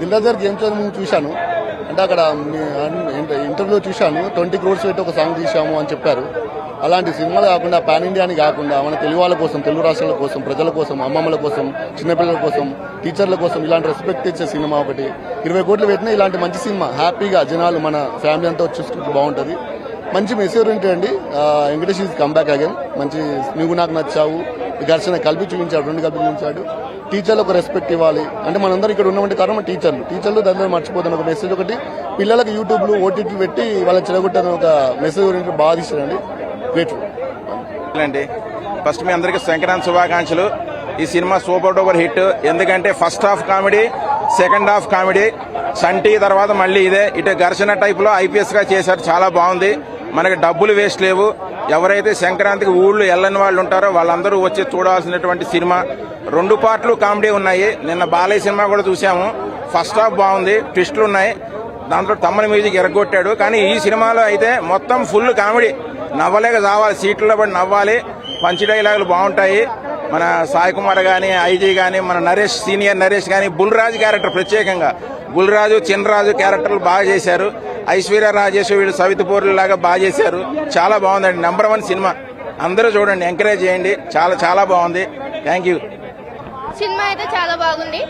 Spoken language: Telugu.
దిల్రాజర్ గేమ్ షో మూవీ చూశాను. అంటే అక్కడ ఇంటర్వ్యూలో చూశాను. ట్వంటీ క్రోర్స్ పెట్టి ఒక సాంగ్ తీసాము అని చెప్పారు. అలాంటి సినిమాలు కాకుండా పాన్ ఇండియాని కాకుండా మన తెలుగు వాళ్ళ కోసం తెలుగు రాష్ట్రాల కోసం ప్రజల కోసం అమ్మమ్మల కోసం చిన్నపిల్లల కోసం టీచర్ల కోసం ఇలాంటి రెస్పెక్ట్ ఇచ్చే సినిమా ఒకటి. ఇరవై కోట్లు పెట్టినా ఇలాంటి మంచి సినిమా. హ్యాపీగా జనాలు మన ఫ్యామిలీ అంతా చూసుకుంటే బాగుంటుంది. మంచి మెసేజ్ ఏంటండి వెంకటేష్ ఈజ్ కంబ్యాక్ అగైన్ మంచి నువ్వు నాకు నచ్చావు. ఈ ఘర్షణ కలిపి చూపించాడు రెండు కలిపి చూపించాడు. టీచర్లకు రెస్పెక్ట్ ఇవ్వాలి. అంటే మనందరం ఇక్కడ ఉన్నటువంటి కారణం టీచర్లు. టీచర్లు దాని మర్చిపోతాను ఒక మెసేజ్ ఒకటి. పిల్లలకు యూట్యూబ్లు ఓటీటీ పెట్టి వాళ్ళని చెడగొట్టని ఒక మెసేజ్ గురించి బాగా ఫస్ట్ మీ అందరికీ సంక్రాంతి శుభాకాంక్షలు. ఈ సినిమా సూపర్ డూపర్ హిట్. ఎందుకంటే first half comedy second half comedy. సంటి తర్వాత మళ్ళీ ఇదే. ఇటు ఘర్షణ టైప్లో ఐపీఎస్గా చేశారు. చాలా బాగుంది. మనకి డబ్బులు వేస్ట్ లేవు. ఎవరైతే సంక్రాంతికి ఊళ్ళో వెళ్ళని వాళ్ళు ఉంటారో వాళ్ళందరూ వచ్చి చూడాల్సినటువంటి సినిమా. రెండు పార్ట్లు కామెడీ ఉన్నాయి. నిన్న బాలయ్య సినిమా కూడా చూసాము ఫస్ట్ హాఫ్ బాగుంది. ట్విస్టులు ఉన్నాయి. దాంట్లో తమ్మని మ్యూజిక్ ఎరగొట్టాడు. కానీ ఈ సినిమాలో అయితే మొత్తం ఫుల్ కామెడీ. నవ్వలేక చావాలి. సీట్లలో పడి నవ్వాలి. పంచి డైలాగులు బాగుంటాయి. మన సాయి కుమార్ ఐజీ కానీ మన నరేష్ సీనియర్ నరేష్ కానీ బుల్రాజు క్యారెక్టర్ ప్రత్యేకంగా. బుల్రాజు చిన్నరాజు క్యారెక్టర్లు బాగా చేశారు. ఐశ్వర్య రాజేష్ వీళ్ళు సవితపూర్లు లాగా బాగా చేశారు. చాలా బాగుందండి. Number one cinema. అందరూ చూడండి ఎంకరేజ్ చేయండి. చాలా చాలా బాగుంది. థ్యాంక్ యూ సినిమా అయితే చాలా బాగుంది.